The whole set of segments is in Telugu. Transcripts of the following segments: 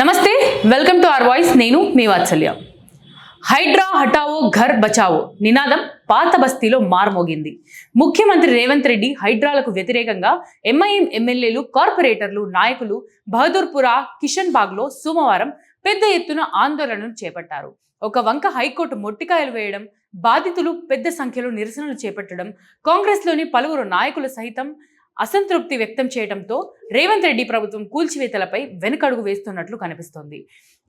నమస్తే వెల్కమ్ టు ఆర్ వాయిస్. నేను మీ వాత్సల్య. హైడ్రా హటావో ఘర్ బచావో. నినాదం పాత బస్తీలో మార్మోగింది. ముఖ్యమంత్రి రేవంత్ రెడ్డి హైడ్రాలకు వ్యతిరేకంగా ఎంఐఎం ఎమ్మెల్యేలు కార్పొరేటర్లు నాయకులు బహదూర్పురా కిషన్ బాగ్లో సోమవారం పెద్ద ఎత్తున ఆందోళనను చేపట్టారు. ఒక వంక హైకోర్టు మొట్టికాయలు వేయడం బాధితులు పెద్ద సంఖ్యలో నిరసనలు చేపట్టడం కాంగ్రెస్లోని పలువురు నాయకులు సహితం అసంతృప్తి వ్యక్తం చేయడంతో రేవంత్ రెడ్డి ప్రభుత్వం కూల్చివేతలపై వెనుకడుగు వేస్తున్నట్లు కనిపిస్తోంది.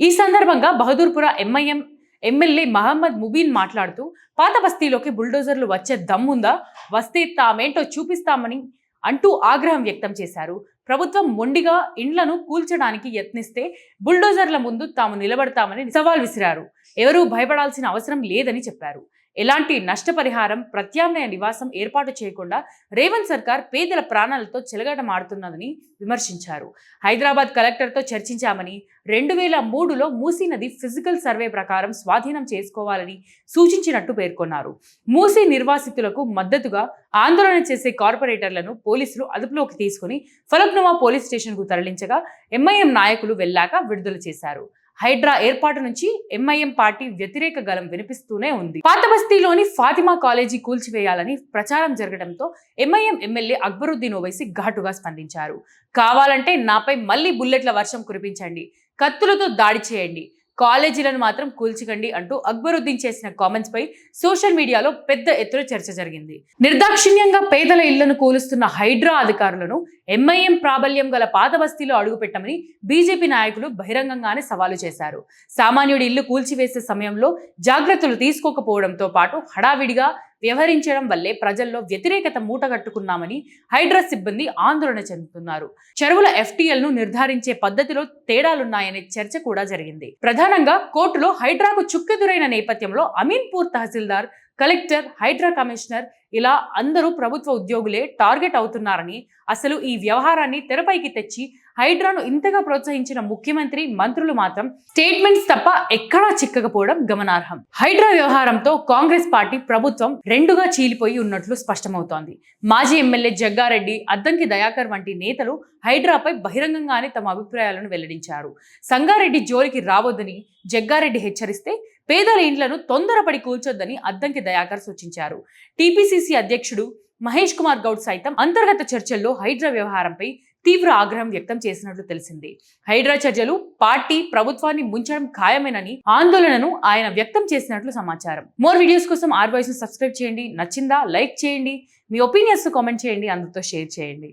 ఈ సందర్భంగా బహదూర్పుర ఎంఐఎం ఎమ్మెల్యే మహమ్మద్ ముబీన్ మాట్లాడుతూ పాత బస్తీలోకి బుల్డోజర్లు వచ్చే దమ్ముందా? వస్తే తామేంటో చూపిస్తామని అంటూ ఆగ్రహం వ్యక్తం చేశారు. ప్రభుత్వం మొండిగా ఇండ్లను కూల్చడానికి యత్నిస్తే బుల్డోజర్ల ముందు తాము నిలబడతామని సవాల్ విసిరారు. ఎవరూ భయపడాల్సిన అవసరం లేదని చెప్పారు. ఎలాంటి నష్టపరిహారం ప్రత్యామ్నాయ నివాసం ఏర్పాటు చేయకుండా రేవంత్ సర్కార్ పేదల ప్రాణాలతో చెలగాటమాడుతున్నదని విమర్శించారు. హైదరాబాద్ కలెక్టర్తో చర్చించామని రెండు వేల మూడులో మూసీ నది ఫిజికల్ సర్వే ప్రకారం స్వాధీనం చేసుకోవాలని సూచించినట్టు పేర్కొన్నారు. మూసీ నిర్వాసితులకు మద్దతుగా ఆందోళన చేసే కార్పొరేటర్లను పోలీసులు అదుపులోకి తీసుకుని ఫలక్నుమా పోలీస్ స్టేషన్కు తరలించగా ఎంఐఎం నాయకులు వెళ్ళాక విడుదల చేశారు. హైడ్రా ఏర్పాటు నుంచి ఎంఐఎం పార్టీ వ్యతిరేక గలం వినిపిస్తూనే ఉంది. పాత బస్తీలోని ఫాతిమా కాలేజీ కూల్చివేయాలని ప్రచారం జరగడంతో ఎంఐఎం ఎమ్మెల్యే అక్బరుద్దీన్ ఓవైసీ ఘాటుగా స్పందించారు. కావాలంటే నాపై మళ్ళీ బుల్లెట్ల వర్షం కురిపించండి. కత్తులతో దాడి చేయండి. కాలేజీలను మాత్రం కూల్చకండి అంటూ అక్బరుద్దీన్ చేసిన కామెంట్స్ పై సోషల్ మీడియాలో పెద్ద ఎత్తున చర్చ జరిగింది. నిర్దాక్షిణ్యంగా పేదల ఇళ్ళను కూలుస్తున్న హైడ్రా అధికారులను ఎంఐఎం ప్రాబల్యం గల పాత బస్తీలో అడుగుపెట్టమని బీజేపీ నాయకులు బహిరంగంగానే సవాలు చేశారు. సామాన్యుడి ఇల్లు కూల్చివేసే సమయంలో జాగ్రత్తలు తీసుకోకపోవడంతో పాటు హడావిడిగా వ్యవహరించడం వల్లే ప్రజల్లో వ్యతిరేకత మూటగట్టుకున్నామని హైడ్రా సిబ్బంది ఆందోళన చెందుతున్నారు. చెరువుల ఎఫ్టీఎల్ను నిర్ధారించే పద్ధతిలో తేడాలున్నాయనే చర్చ కూడా జరిగింది. ప్రధానంగా కోర్టులో హైడ్రాకు చుక్కెదురైన నేపథ్యంలో అమీన్పూర్ తహసీల్దార్ కలెక్టర్ హైడ్రా కమిషనర్ ఇలా అందరూ ప్రభుత్వ ఉద్యోగులే టార్గెట్ అవుతున్నారని అసలు ఈ వ్యవహారాన్ని తెరపైకి తెచ్చి హైడ్రాను ఇంతగా ప్రోత్సహించిన ముఖ్యమంత్రి మంత్రులు మాత్రం స్టేట్మెంట్స్ తప్ప ఎక్కడా చిక్కకపోవడం గమనార్హం. హైడ్రా వ్యవహారంతో కాంగ్రెస్ పార్టీ ప్రభుత్వం రెండుగా చీలిపోయి ఉన్నట్లు స్పష్టమవుతోంది. మాజీ ఎమ్మెల్యే జగ్గారెడ్డి అద్దంకి దయాకర్ వంటి నేతలు హైడ్రాపై బహిరంగంగానే తమ అభిప్రాయాలను వెల్లడించారు. సంగారెడ్డి జోలికి రావద్దని జగ్గారెడ్డి హెచ్చరిస్తే పేదల ఇండ్లను తొందరపడి కూల్చొద్దని అద్దంకి దయాకర్ సూచించారు. టీపీసీసీ అధ్యక్షుడు మహేష్ కుమార్ గౌడ్ సైతం అంతర్గత చర్చల్లో హైడ్రా వ్యవహారంపై తీవ్ర ఆగ్రహం వ్యక్తం చేసినట్లు తెలిసింది. హైడ్రా చర్యలు పార్టీ ప్రభుత్వాన్ని ముంచడం ఖాయమేనని ఆందోళనను ఆయన వ్యక్తం చేసినట్లు సమాచారం. మోర్ వీడియోస్ కోసం ఆర్ వాయిస్ను సబ్స్క్రైబ్ చేయండి. నచ్చిందా లైక్ చేయండి. మీ ఒపీనియన్స్ కామెంట్ చేయండి. అందరితో షేర్ చేయండి.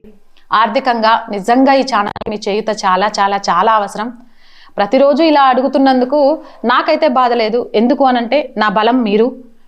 ఆర్థికంగా నిజంగా ఈ ఛానల్ మీ చేయుత చాలా చాలా చాలా అవసరం. ప్రతిరోజు ఇలా అడుగుతున్నందుకు నాకైతే బాధ లేదు. ఎందుకు అనంటే నా బలం మీరు.